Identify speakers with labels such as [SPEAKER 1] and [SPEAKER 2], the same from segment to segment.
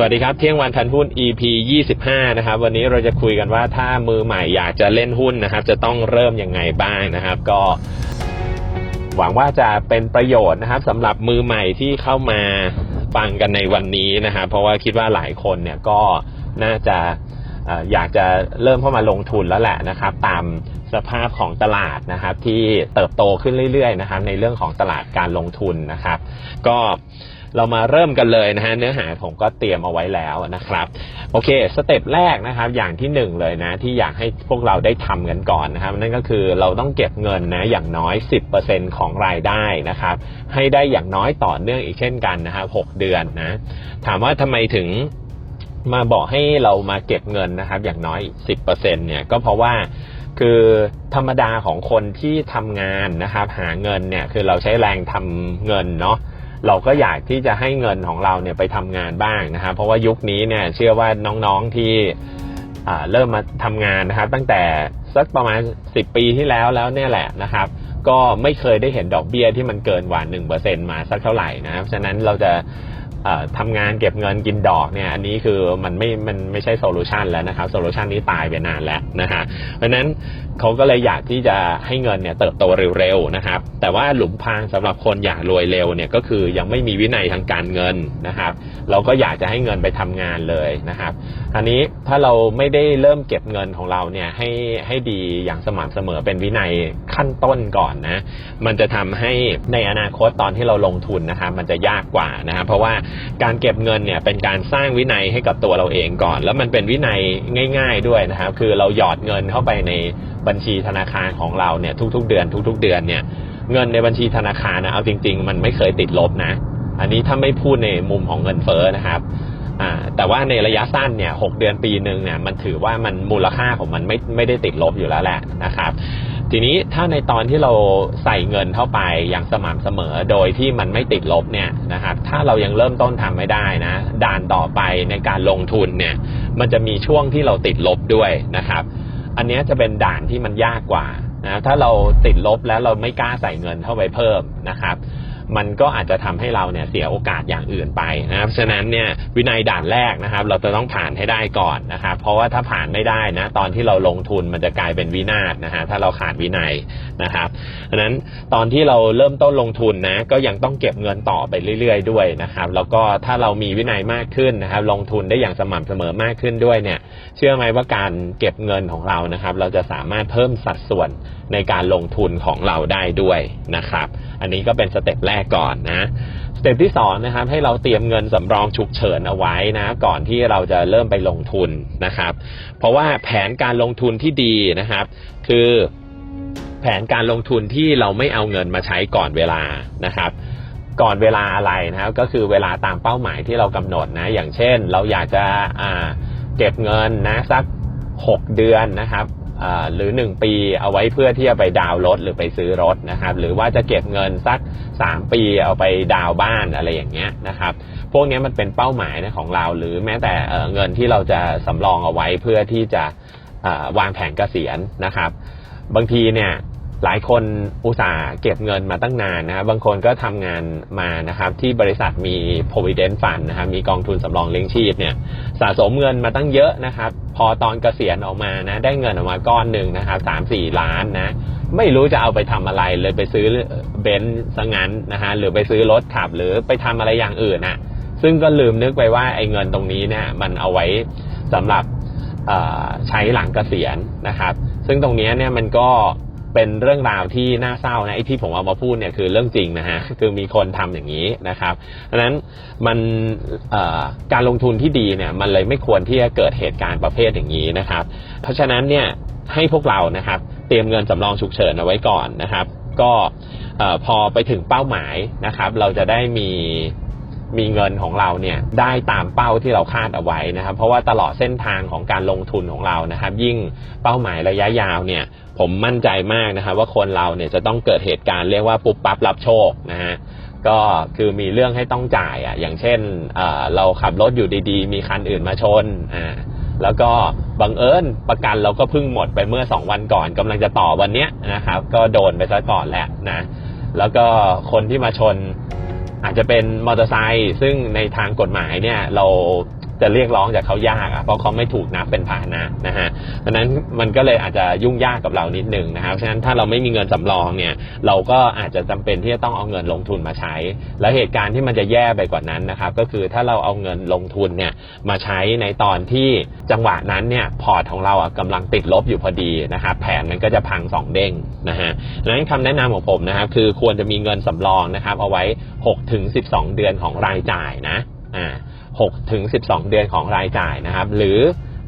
[SPEAKER 1] สวัสดีครับ เที่ยงวันทันหุ้น EP 25 นะครับ วันนี้เราจะคุยกันว่าถ้ามือใหม่อยากจะเล่นหุ้นนะครับ จะต้องเริ่มยังไงบ้างนะครับ ก็หวังว่าจะเป็นประโยชน์นะครับสำหรับมือใหม่ที่เข้ามาฟังกันในวันนี้นะครับ เพราะว่าคิดว่าหลายคนเนี่ยก็น่าจะอยากจะเริ่มเข้ามาลงทุนแล้วแหละนะครับ ตามสภาพของตลาดนะครับ ที่เติบโตขึ้นเรื่อยๆนะครับ ในเรื่องของตลาดการลงทุนนะครับ ก็ เรามาเริ่มกันเลยนะฮะเนื้อหาผมก็เตรียมเอาไว้แล้วนะครับ โอเคสเต็ปแรกนะครับ อย่างที่หนึ่งเลยนะ ที่อยากให้พวกเราได้ทำกันก่อนนะครับ นั่นก็คือเราต้องเก็บเงินนะอย่างน้อย 10%ของรายได้นะครับ ให้ได้อย่างน้อยต่อเนื่องอีกเช่นกันนะครับ6เดือนนะถามว่าทำไมถึงมาบอกให้เรามาเก็บเงินนะครับ อย่างน้อย 10%เนี่ยก็เพราะว่าคือธรรมดาของคนที่ทำงานนะครับ หาเงินเนี่ยคือเราใช้แรงทำเงินเนาะ เราก็อยากที่จะให้เงินของเราเนี่ยไปทำงานบ้างนะครับเพราะว่ายุคนี้เนี่ยเชื่อว่าน้องๆที่เริ่มมาทำงานนะครับ ตั้งแต่สักประมาณ 10 ปีที่แล้วแล้วเนี่ยแหละนะครับ ก็ไม่เคยได้เห็นดอกเบี้ยที่มันเกินกว่า1%มาสักเท่าไหร่นะครับฉะนั้นเราจะทำงานเก็บเงินกินดอกเนี่ยอันนี้คือมันไม่ มันไม่ใช่โซลูชันแล้วนะครับโซลูชันนี้ตายไปนานแล้วนะฮะเพราะนั้น เขาก็เลยอยากที่จะให้เงินเนี่ยเติบโตเร็วๆนะครับ แต่ว่าหลุมพรางสำหรับคนอยากรวยเร็วเนี่ยก็คือยังไม่มีวินัยทางการเงินนะครับ เราก็อยากจะให้เงินไปทำงานเลยนะครับอันนี้ถ้าเราไม่ได้เริ่มเก็บเงินของเราเนี่ยให้ให้ดีอย่างสม่ำเสมอเป็นวินัยขั้นต้นก่อนนะ มันจะทำให้ในอนาคตตอนที่เราลงทุนนะครับ มันจะยากกว่านะครับ เพราะว่าการเก็บเงินเนี่ยเป็นการสร้างวินัยให้กับตัวเราเองก่อน แล้วมันเป็นวินัยง่าย ๆด้วยนะครับ คือเราหยอดเงินเข้าไปในบัญชีธนาคารของเราเนี่ยทุก ๆ เดือน ทุก ๆ เดือนเนี่ยเงินในบัญชีธนาคารนะเอาจริง ๆ มันไม่เคยติดลบนะ อันนี้ถ้าไม่พูดในมุมของเงินเฟ้อนะครับแต่ว่าในระยะสั้นเนี่ยหกเดือนปีหนึ่งเนี่ยมันถือว่ามันมูลค่าของมันไม่ไม่ได้ติดลบอยู่แล้วแหละนะครับ ทีนี้ถ้าในตอนที่เราใส่เงินเข้าไปอย่างสม่ำเสมอโดยที่มันไม่ติดลบเนี่ยนะครับถ้าเรายังเริ่มต้นทำไม่ได้นะ ด่านต่อไปในการลงทุนเนี่ยมันจะมีช่วงที่เราติดลบด้วยนะครับ อันนี้จะเป็นด่านที่มันยากกว่านะถ้าเราติดลบแล้วเราไม่กล้าใส่เงินเข้าไปเพิ่มนะครับ มันก็อาจจะทำให้เราเนี่ยเสียโอกาสอย่างอื่นไปนะครับ ฉะนั้นเนี่ยวินัยด่านแรกนะครับ เราจะต้องผ่านให้ได้ก่อนนะครับ เพราะว่าถ้าผ่านไม่ได้นะตอนที่เราลงทุนมันจะกลายเป็นวินาศนะฮะถ้าเราขาดวินัยนะครับฉะนั้นตอนที่เราเริ่มต้นลงทุนนะก็ยังต้องเก็บเงินต่อไปเรื่อย ๆ ด้วยนะครับ แล้วก็ถ้าเรามีวินัยมากขึ้นนะครับ ลงทุนได้อย่างสม่ำเสมอมากขึ้นด้วยเนี่ย เชื่อไหมว่าการเก็บเงินของเรานะครับ เราจะสามารถเพิ่มสัดส่วนในการลงทุนของเราได้ด้วยนะครับ อันนี้ก็เป็นสเต็ปแรกก่อนนะสเต็ปที่สองนะครับให้เราเตรียมเงินสำรองฉุกเฉินเอาไว้นะก่อนที่เราจะเริ่มไปลงทุนนะครับ เพราะว่าแผนการลงทุนที่ดีนะครับ คือแผนการลงทุนที่เราไม่เอาเงินมาใช้ก่อนเวลานะครับ ก่อนเวลาอะไรนะครับ ก็คือเวลาตามเป้าหมายที่เรากำหนดนะ อย่างเช่น เราอยากจะเก็บเงินนะสัก 6 เดือนนะครับ หรือ 1 ปีเอาไว้เพื่อที่จะไปดาวน์รถหรือไปซื้อรถนะครับ หรือว่าจะเก็บเงินสัก 3 ปีเอาไปดาวบ้านอะไรอย่างเงี้ยนะครับ พวกนี้มันเป็นเป้าหมายนะของเรา หรือแม้แต่เงินที่เราจะสำรองเอาไว้เพื่อที่จะวางแผนเกษียณนะครับ บางทีเนี่ย หลายคนอุตส่าห์เก็บเงินมาตั้งนานนะครับบางคนก็ทำงานมานะครับ ที่บริษัทมี provident fund นะครับมีกองทุนสำรองเลี้ยงชีพเนี่ย สะสมเงินมาตั้งเยอะนะครับ พอตอนเกษียณออกมานะ ได้เงินออกมาก้อนหนึ่งนะครับสามสี่ล้านนะ ไม่รู้จะเอาไปทำอะไรเลยไปซื้อเบนซ์ซะงั้นนะฮะหรือไปซื้อรถขับหรือไปทำอะไรอย่างอื่นนะซึ่งก็ลืมนึกไปว่าไอ้เงินตรงนี้เนี่ยมันเอาไว้สำหรับใช้หลังเกษียณนะครับ ซึ่งตรงนี้เนี่ยมันก็ เป็นเรื่องราวที่น่าเศร้านะไอ้ที่ผมเอามาพูดเนี่ยคือเรื่องจริงนะฮะคือมีคนทำอย่างนี้นะครับดังนั้นมันการลงทุนที่ดีเนี่ยมันเลยไม่ควรที่จะเกิดเหตุการณ์ประเภทอย่างนี้นะครับ เพราะฉะนั้นเนี่ยให้พวกเรานะครับเตรียมเงินสำรองฉุกเฉินเอาไว้ก่อนนะครับ ก็พอไปถึงเป้าหมายนะครับ เราจะได้มี มีเงินของเราเนี่ยได้ตามเป้าที่เราคาดเอาไว้นะครับ เพราะว่าตลอดเส้นทางของการลงทุนของเรานะครับ ยิ่งเป้าหมายระยะยาวเนี่ย ผมมั่นใจมากนะครับ ว่าคนเราเนี่ยจะต้องเกิดเหตุการณ์เรียกว่าปุ๊บปั๊บรับโชคนะฮะก็คือมีเรื่องให้ต้องจ่ายอะอย่างเช่นเเราขับรถอยู่ดีๆ มีคันอื่นมาชนอ่าแล้วก็บังเอิญประกันเราก็เพิ่งหมดไปเมื่อสองวันก่อนกำลังจะต่อวันเนี้ยนะครับ ก็โดนไปซะก่อนแหละนะ แล้วก็คนที่มาชน อาจจะเป็นมอเตอร์ไซค์ซึ่งในทางกฎหมายเนี่ยเรา จะเรียกร้องจากเขายากอะเพราะเขาไม่ถูกนับเป็นพาหนะนะฮะดังนั้นมันก็เลยอาจจะยุ่งยากกับเรานิดนึงนะครับฉะนั้นถ้าเราไม่มีเงินสำรองเนี่ย เราก็อาจจะจำเป็นที่จะต้องเอาเงินลงทุนมาใช้ แล้วเหตุการณ์ที่มันจะแย่ไปกว่านั้นนะครับ ก็คือถ้าเราเอาเงินลงทุนเนี่ยมาใช้ในตอนที่จังหวะนั้นเนี่ยพอร์ตของเราอะกำลังติดลบอยู่พอดีนะครับแผนมันก็จะพังสองเด้งนะฮะดังนั้นคำแนะนำของผมนะครับคือควรจะมีเงินสำรองนะครับ เอาไว้6ถึง12 เดือนของรายจ่ายนะอ่า 6ถึง12 เดือนของรายจ่ายนะครับ หรือ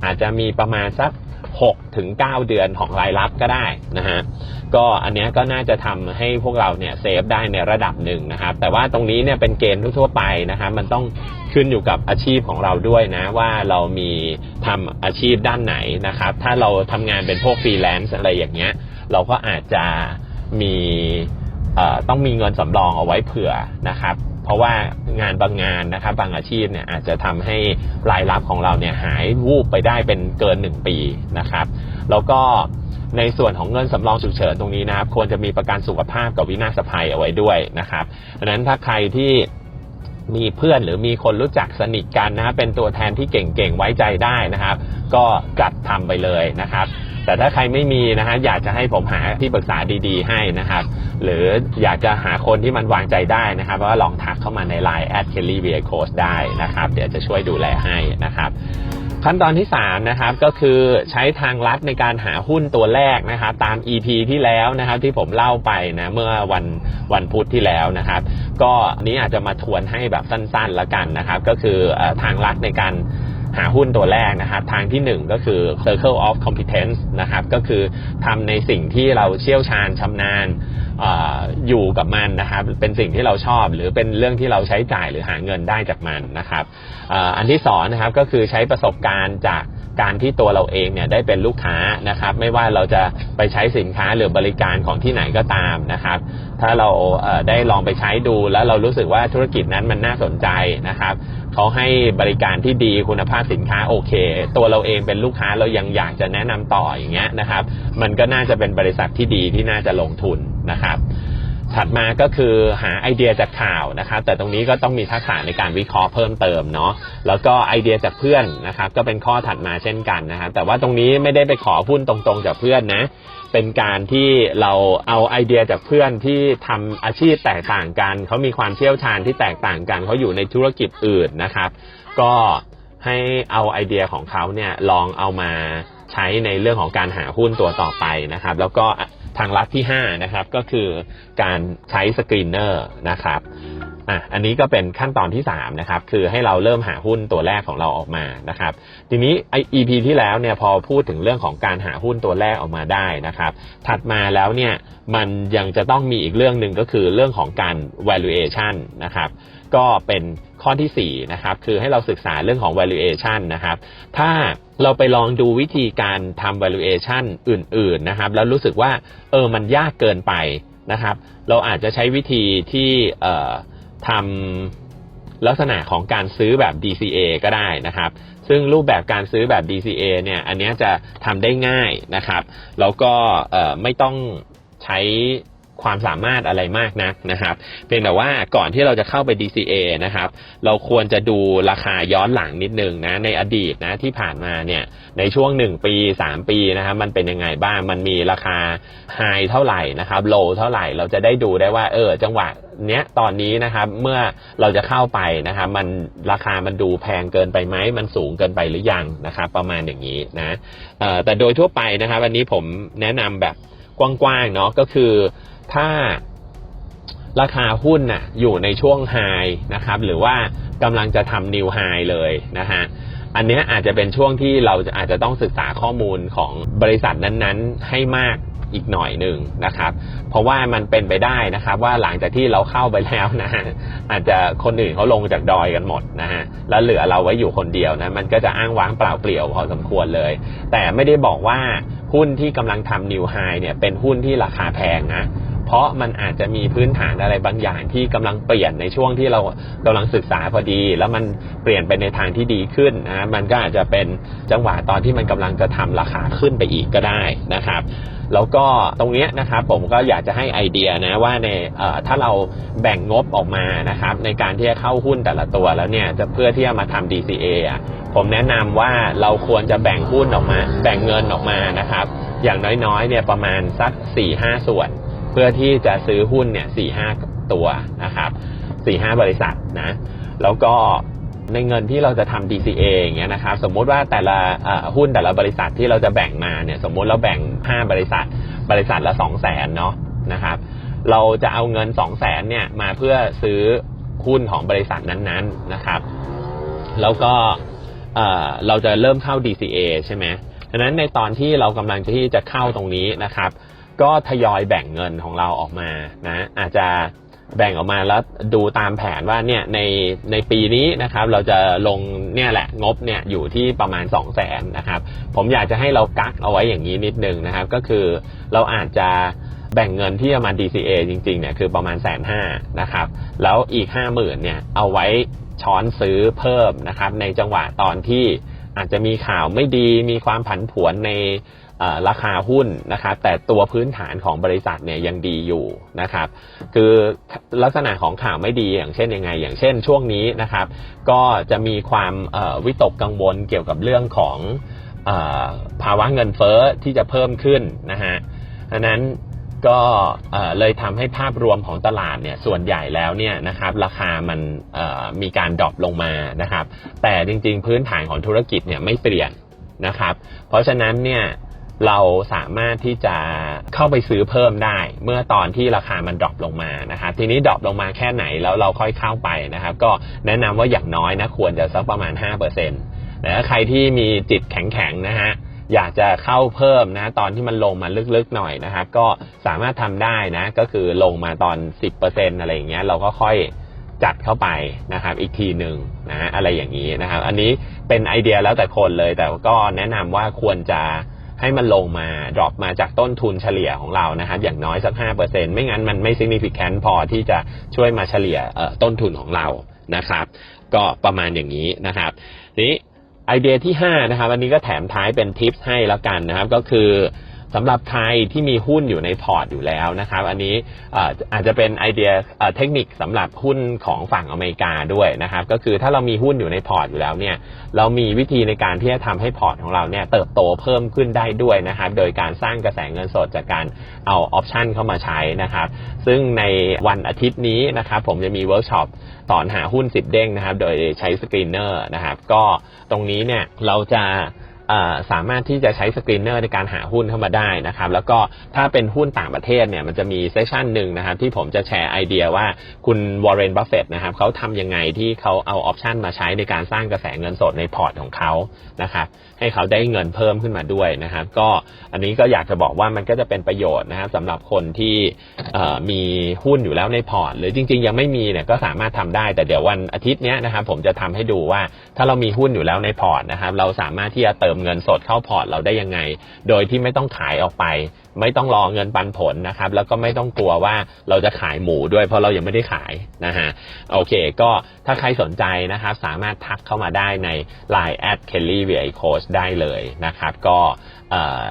[SPEAKER 1] อาจจะมีประมาณสัก6ถึง9เดือนของรายรับก็ได้นะฮะก็อันเนี้ยก็น่าจะทำให้พวกเราเนี่ยเซฟได้ในระดับหนึ่งนะครับ แต่ว่าตรงนี้เนี่ยเป็นเกณฑ์ทั่วไปนะครับมันต้องขึ้นอยู่กับอาชีพของเราด้วยนะ ว่าเรามีทำอาชีพด้านไหนนะครับ ถ้าเราทำงานเป็นพวกฟรีแลนซ์อะไรอย่างเงี้ย เราก็อาจจะมีเอ่อต้องมีเงินสำรองเอาไว้เผื่อนะครับ ราะว่างานบางงานนะครับบางอาชีพเนี่ยอาจจะทำให้รายรับของเราเนี่ยหายวูบไปได้เป็นเกินหนึ่งปีนะครับ แล้วก็ในส่วนของเงินสำรองฉุกเฉินตรงนี้นะครับ ควรจะมีประกันสุขภาพกับวินาศภัยเอาไว้ด้วยนะครับดังนั้นถ้าใครที่มีเพื่อนหรือมีคนรู้จักสนิทกันนะเป็นตัวแทนที่เก่งๆไว้ใจได้นะครับ ก็จัดทำไปเลยนะครับ แต่ถ้าใครไม่มีนะฮะอยากจะให้ผมหาที่ปรึกษาดีๆ ให้นะครับ หรืออยากจะหาคนที่มันวางใจได้นะครับก็ลองทักเข้ามาใน Line at kelly v a c o s ได้นะครับ เดี๋ยวจะช่วยดูแลให้นะครับขั้นตอนที่3นะครับก็คือใช้ทางลัดในการหาหุ้นตัวแรกนะครับตาม EP ที่แล้วนะครับที่ผมเล่าไปนะเมื่อวันวันพุธที่แล้วนะครับ ก็อันนี้อาจจะมาทวนให้แบบสั้นๆแล้วกันนะครับ ก็คือทางลัดในการ หาหุ้นตัวแรกนะครับทางที่ 1 ก็คือ circle of competence นะครับก็คือทำในสิ่งที่เราเชี่ยวชาญชำนาญออยู่กับมันนะครับเป็นสิ่งที่เราชอบหรือเป็นเรื่องที่เราใช้จ่ายหรือหาเงินได้จากมันนะครับอออันที่สองนะครับก็คือใช้ประสบการณ์จาก การที่ตัวเราเองเนี่ยได้เป็นลูกค้านะครับ ไม่ว่าเราจะไปใช้สินค้าหรือบริการของที่ไหนก็ตามนะครับ ถ้าเราเได้ลองไปใช้ดูแล้วเรารู้สึกว่าธุรกิจนั้นมันน่าสนใจนะครับเขาให้บริการที่ดีคุณภาพสินค้าโอเค ตัวเราเองเป็นลูกค้าเรายังอยากจะแนะนำต่ออย่างเงี้ยนะครับ มันก็น่าจะเป็นบริษัทที่ดีที่น่าจะลงทุนนะครับ ถัดมาก็คือหาไอเดียจากข่าวนะครับแต่ตรงนี้ก็ต้องมีทักษะในการวิเคราะห์เพิ่มเติมเนาะแล้วก็ไอเดียจากเพื่อนนะครับก็เป็นข้อถัดมาเช่นกันนะครับแต่ว่าตรงนี้ไม่ได้ไปขอหุ้นตรงๆจากเพื่อนนะเป็นการที่เราเอาไอเดียจากเพื่อนที่ทำอาชีพแตกต่างกันเขามีความเชี่ยวชาญที่แตกต่างกันเขาอยู่ในธุรกิจอื่นนะครับ ก็ให้เอาไอเดียของเขาเนี่ยลองเอามาใช้ในเรื่องของการหาหุ้นตัวต่อไปนะครับ แล้วก็ ทางลัดที่ 5 นะครับ ก็คือการใช้สกรีนเนอร์นะครับอะอันนี้ก็เป็นขั้นตอนที่ 3 นะครับ คือให้เราเริ่มหาหุ้นตัวแรกของเราออกมานะครับ ทีนี้ไอ EP ที่แล้วเนี่ยพอพูดถึงเรื่องของการหาหุ้นตัวแรกออกมาได้นะครับ ถัดมาแล้วเนี่ยมันยังจะต้องมีอีกเรื่องหนึ่งก็คือเรื่องของการ valuation นะครับ ก็เป็นข้อที่4นะครับคือให้เราศึกษาเรื่องของ valuation นะครับ ถ้าเราไปลองดูวิธีการทำ valuation อื่น ๆนะครับ แล้วรู้สึกว่าเออมันยากเกินไปนะครับ เราอาจจะใช้วิธีที่เออทำลักษณะของการซื้อแบบ DCA ก็ได้นะครับ ซึ่งรูปแบบการซื้อแบบ DCA เนี่ยอันนี้จะทำได้ง่ายนะครับ แล้วก็ไม่ต้องใช้ ความสามารถอะไรมากนักนะครับ เพียงแต่ว่าก่อนที่เราจะเข้าไป DCA นะครับ เราควรจะดูราคาย้อนหลังนิดนึงนะในอดีตนะที่ผ่านมาเนี่ยในช่วง 1 ปี 3 ปีนะครับมันเป็นยังไงบ้างมันมีราคาไฮเท่าไหร่นะครับโลเท่าไหร่เราจะได้ดูได้ว่าเออจังหวะเนี้ยตอนนี้นะครับเมื่อเราจะเข้าไปนะครับมันราคามันดูแพงเกินไปไหมมันสูงเกินไปหรือยังนะครับประมาณอย่างนี้นะแต่โดยทั่วไปนะครับอันนี้ผมแนะนำแบบกว้างๆเนาะก็คือ ถ้าราคาหุ้นน่ะอยู่ในช่วงไฮนะครับ หรือว่ากำลังจะทำนิวไฮเลยนะฮะอันเนี้ยอาจจะเป็นช่วงที่เราจะอาจจะต้องศึกษาข้อมูลของบริษัทนั้นๆ ให้มากอีกหน่อยหนึ่งนะครับ เพราะว่ามันเป็นไปได้นะครับ ว่าหลังจากที่เราเข้าไปแล้วนะฮะอาจจะคนอื่นเขาลงจากดอยกันหมดนะฮะแล้วเหลือเราไว้อยู่คนเดียวนะมันก็จะอ้างว้างเปล่าเปลี่ยวพอสมควรเลย แต่ไม่ได้บอกว่าหุ้นที่กำลังทำนิวไฮเนี่ยเป็นหุ้นที่ราคาแพงนะ เพราะมันอาจจะมีพื้นฐานอะไรบางอย่างที่กำลังเปลี่ยนในช่วงที่เรากำลังศึกษาพอดี แล้วมันเปลี่ยนไปในทางที่ดีขึ้นนะมันก็อาจจะเป็นจังหวะตอนที่มันกำลังจะทำราคาขึ้นไปอีกก็ได้นะครับแล้วก็ตรงเนี้ยนะครับผมก็อยากจะให้ไอเดียนะว่าในถ้าเราแบ่งงบออกมานะครับในการที่จะเข้าหุ้นแต่ละตัวแล้วเนี่ยจะเพื่อที่จะมาทำ DCA อะผมแนะนำว่าเราควรจะแบ่งหุ้นออกมา แบ่งเงินออกมานะครับ อย่างน้อยๆเนี่ยประมาณสัก4ี่ห้าส่วน เพื่อที่จะซื้อหุ้นเนี่ยสี่ห้าตัวนะครับสี่ห้าบริษัทนะแล้วก็ในเงินที่เราจะทำ DCA อย่างเงี้ยนะครับสมมุติว่าแต่ละหุ้นแต่ละบริษัทที่เราจะแบ่งมาเนี่ยสมมุติเราแบ่ง 5 บริษัท บริษัทละ2 0 0แสนเนาะนะครับเราจะเอาเงิน 2 0 0แสนเนี่ยมาเพื่อซื้อหุ้นของบริษัทนั้นๆนะครับ แล้วก็เราจะเริ่มเข้า DCA ใช่ไหมดังนั้นในตอนที่เรากำลังที่จะเข้าตรงนี้นะครับ ก็ทยอยแบ่งเงินของเราออกมานะอาจจะแบ่งออกมาแล้วดูตามแผนว่าเนี่ยในในปีนี้นะครับเราจะลงเนี่ยแหละงบเนี่ยอยู่ที่ประมาณ 2 0 0แสนนะครับผมอยากจะให้เรากักเอาไว้อย่างนี้นิดนึงนะครับ ก็คือเราอาจจะแบ่งเงินที่จะมา DCA จริงๆเนี่ยคือประมาณแสนห้านะครับแล้วอีก 5 0,000เนี่ยเอาไว้ช้อนซื้อเพิ่มนะครับในจังหวะตอนที่ อาจจะมีข่าวไม่ดีมีความผันผวนในราคาหุ้นนะครับแต่ตัวพื้นฐานของบริษัทเนี่ยยังดีอยู่นะครับ คือลักษณะของข่าวไม่ดีอย่างเช่นยังไง อย่างเช่นช่วงนี้นะครับ ก็จะมีความวิตกกังวลเกี่ยวกับเรื่องของอภาวะเงินเฟ้อที่จะเพิ่มขึ้นนะฮะดังนั้น ก็เลยทำให้ภาพรวมของตลาดเนี่ยส่วนใหญ่แล้วเนี่ยนะครับราคามันมีการดรอปลงมานะครับ แต่จริงๆ พื้นฐานของธุรกิจเนี่ยไม่เปลี่ยนนะครับ เพราะฉะนั้นเนี่ยเราสามารถที่จะเข้าไปซื้อเพิ่มได้ เมื่อตอนที่ราคามันดรอปลงมานะครับทีนี้ดรอปลงมาแค่ไหนแล้วเราค่อยเข้าไปนะครับ ก็แนะนำว่าอย่างน้อยนะควรจะสักประมาณ5%แต่ถ้าใครที่มีจิตแข็งๆนะฮะ อยากจะเข้าเพิ่มนะ ตอนที่มันลงมาลึกๆหน่อยนะครับ ก็สามารถทำได้นะ ก็คือลงมาตอน 10%อะไรอย่างเงี้ยเราก็ค่อยจัดเข้าไปนะครับ อีกทีหนึ่งนะฮะอะไรอย่างนี้นะครับ อันนี้เป็นไอเดียแล้วแต่คนเลย แต่ก็แนะนำว่าควรจะให้มันลงมา drop มาจากต้นทุนเฉลี่ยของเรานะครับ อย่างน้อยสัก 5%ไม่งั้นมันไม่ significant พอที่จะช่วยมาเฉลี่ยต้นทุนของเรานะครับ ก็ประมาณอย่างนี้นะครับ นี้ ไอเดียที่ 5 นะครับ อันนี้ก็แถมท้ายเป็นทิปให้แล้วกันนะครับ ก็คือ สำหรับใครที่มีหุ้นอยู่ในพอร์ตอยู่แล้วนะครับอันนี้อาจจะเป็นไอเดียเทคนิคสำหรับหุ้นของฝั่งอเมริกาด้วยนะครับ ก็คือถ้าเรามีหุ้นอยู่ในพอร์ตอยู่แล้วเนี่ยเรามีวิธีในการที่จะทำให้พอร์ตของเราเนี่ยเติบโตเพิ่มขึ้นได้ด้วยนะครับโดยการสร้างกระแสเงินสดจากการเอาออปชันเข้ามาใช้นะครับ ซึ่งในวันอาทิตย์นี้นะครับผมจะมีเวิร์กช็อปสอนหาหุ้น10เด้งนะครับ โดยใช้สกรีนเนอร์นะครับ ก็ตรงนี้เนี่ยเราจะ สามารถที่จะใช้สกรีนเนอร์ในการหาหุ้นเข้ามาได้นะครับ แล้วก็ถ้าเป็นหุ้นต่างประเทศเนี่ยมันจะมีเซสชันหนึ่งนะครับที่ผมจะแชร์ไอเดียว่าคุณวอร์เรนบัฟเฟตนะครับเขาทำยังไงที่เขาเอาออปชันมาใช้ในการสร้างกระแสเงินสดในพอร์ตของเขานะครับ ให้เขาได้เงินเพิ่มขึ้นมาด้วยนะครับ ก็อันนี้ก็อยากจะบอกว่ามันก็จะเป็นประโยชน์นะครับสำหรับคนที่มีหุ้นอยู่แล้วในพอร์ต หรือจริง ๆ ยังไม่มีเนี่ยก็สามารถทำได้แต่เดี๋ยววันอาทิตย์เนี้ยนะครับผมจะทำให้ดูว่าถ้าเรามีหุ้นอยู่แล้วในพอร์ตนะครับ เราสามารถที่จะเติมเงินสดเข้าพอร์ตเราได้ยังไง โดยที่ไม่ต้องขายออกไปไม่ต้องรอเงินปันผลนะครับ แล้วก็ไม่ต้องกลัวว่าเราจะขายหมูด้วยเพราะเรายังไม่ได้ขายนะฮะโอเค ก็ถ้าใครสนใจนะครับ สามารถทักเข้ามาได้ใน Line at Kelly VI Coach ได้เลยนะครับ ก็เอ่อ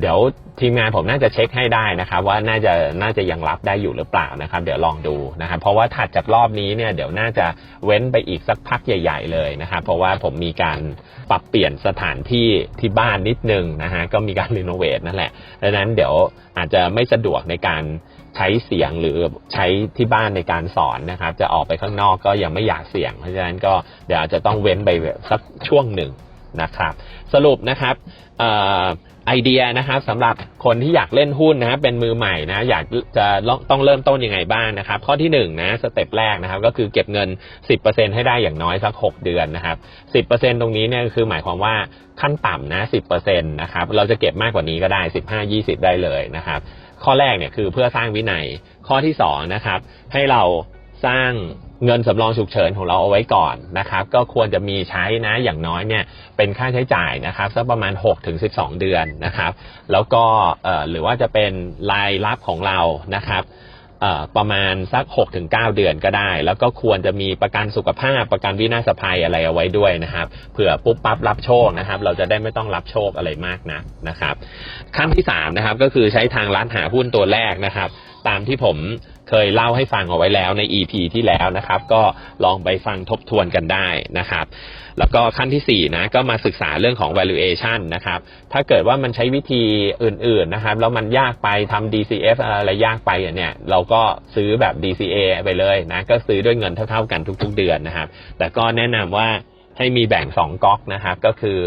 [SPEAKER 1] เดี๋ยวทีมงานผมน่าจะเช็คให้ได้นะครับ ว่าน่าจะน่าจะยังรับได้อยู่หรือเปล่านะครับ เดี๋ยวลองดูนะครับ เพราะว่าถัดจากรอบนี้เนี่ยเดี๋ยวน่าจะเว้นไปอีกสักพักใหญ่ ๆ เลยนะครับ เพราะว่าผมมีการปรับเปลี่ยนสถานที่ที่บ้านนิดนึงนะฮะก็มีการรีโนเวทนั่นแหละดังนั้นเดี๋ยวอาจจะไม่สะดวกในการใช้เสียงหรือใช้ที่บ้านในการสอนนะครับ จะออกไปข้างนอกก็ยังไม่อยากเสี่ยง เพราะฉะนั้นก็เดี๋ยวอาจจะต้องเว้นไปสักช่วงหนึ่งนะครับ สรุปนะครับเอ่อ ไอเดียนะครับสำหรับคนที่อยากเล่นหุ้นนะครับเป็นมือใหม่นะอยากจะต้องเริ่มต้นยังไงบ้างนะครับ ข้อที่1นงนะสเต็ปแรกนะครับ ก็คือเก็บเงิน 10%ให้ได้อย่างน้อยสัก 6 เดือนนะครับ 10%ตรงนี้เนี่ยคือหมายความว่าขั้นต่ำนะ 10%นะครับ เราจะเก็บมากกว่านี้ก็ได้ 15 20 ได้เลยนะครับ ข้อแรกเนี่ยคือเพื่อสร้างวินัยข้อที่2นะครับให้เราสร้าง เงินสำรองฉุกเฉินของเราเอาไว้ก่อนนะครับ ก็ควรจะมีใช้นะอย่างน้อยเนี่ยเป็นค่าใช้จ่ายนะครับสักประมาณ6ถึง12 เดือนนะครับ แล้วก็หรือว่าจะเป็นรายรับของเรานะครับประมาณสัก6ถึง9เดือนก็ได้ แล้วก็ควรจะมีประกันสุขภาพประกันวินาศภัยอะไรเอาไว้ด้วยนะครับเผื่อปุ๊บปั๊บรับโชคนะครับ เราจะได้ไม่ต้องรับโชคอะไรมากนะนะครับ ขั้นที่3นะครับก็คือใช้ทางร้านหาหุ้นตัวแรกนะครับ ตามที่ผม เคยเล่าให้ฟังเอาไว้แล้วใน EP ที่แล้วนะครับ ก็ลองไปฟังทบทวนกันได้นะครับ แล้วก็ขั้นที่4นะก็มาศึกษาเรื่องของ valuation นะครับ ถ้าเกิดว่ามันใช้วิธีอื่น ๆนะครับ แล้วมันยากไปทำ DCF อะไรยากไปอะเนี่ย เราก็ซื้อแบบ DCA ไปเลยนะ ก็ซื้อด้วยเงินเท่า ๆกันทุก ๆ เดือนนะครับ แต่ก็แนะนำว่าให้มีแบ่ง 2ก๊อกนะครับ ก็คือ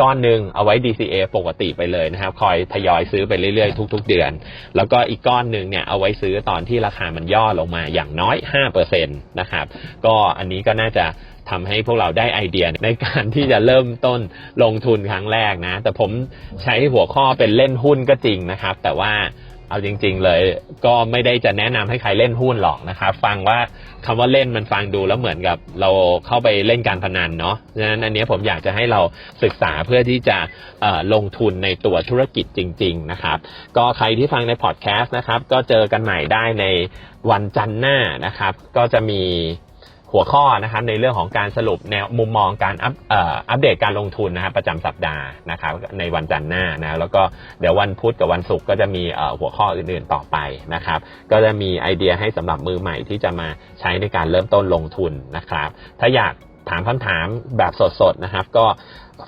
[SPEAKER 1] ก้อนหนึ่งเอาไว้ DCA ปกติไปเลยนะครับ คอยทยอยซื้อไปเรื่อยๆ ทุก ๆ เดือน แล้วก็อีกก้อนหนึ่งเนี่ยเอาไว้ซื้อตอนที่ราคามันย่อลงมาอย่างน้อย 5%นะครับ ก็อันนี้ก็น่าจะทำให้พวกเราได้ไอเดียในการที่จะเริ่มต้นลงทุนครั้งแรกนะ แต่ผมใช้หัวข้อเป็นเล่นหุ้นก็จริงนะครับ แต่ว่า เอาจริง ๆ เลย ก็ไม่ได้จะแนะนำให้ใครเล่นหุ้นหรอกนะครับฟังว่าคำว่าเล่นมันฟังดูแล้วเหมือนกับเราเข้าไปเล่นการพนันเนาะดังนั้นอันนี้ผมอยากจะให้เราศึกษาเพื่อที่จะลงทุนในตัวธุรกิจจริง ๆ นะครับ ก็ใครที่ฟังในพอดแคสต์นะครับ ก็เจอกันใหม่ได้ในวันจันทร์หน้านะครับ ก็จะมี หัวข้อนะครับในเรื่องของการสรุปแนวมุมมองการอัปเอ่ออัปเดตการลงทุนนะครับประจำสัปดาห์นะครับในวันจันทร์หน้านะแล้วก็เดี๋ยววันพุธกับวันศุกร์ก็จะมีเอ่อหัวข้ออื่นๆต่อไปนะครับ ก็จะมีไอเดียให้สำหรับมือใหม่ที่จะมาใช้ในการเริ่มต้นลงทุนนะครับ ถ้าอยาก ถามคำถามแบบสดๆนะครับ ก็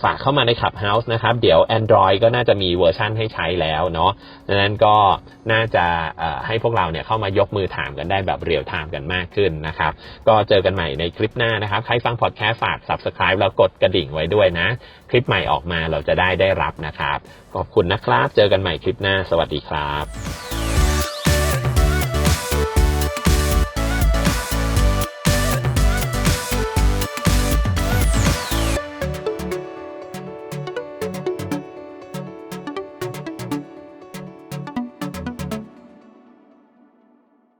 [SPEAKER 1] ฝากเข้ามาใน Clubhouse นะครับ เดี๋ยว Android ก็น่าจะมีเวอร์ชั่นให้ใช้แล้วเนาะดังนั้นก็น่าจะให้พวกเราเนี่ยเข้ามายกมือถามกันได้แบบเรียลไทม์กันมากขึ้นนะครับ ก็เจอกันใหม่ในคลิปหน้านะครับ ใครฟังพอดแคสต์ฝาก Subscribe แล้วกดกระดิ่งไว้ด้วยนะ คลิปใหม่ออกมาเราจะได้ได้รับนะครับ ขอบคุณนะครับ เจอกันใหม่คลิปหน้า สวัสดีครับ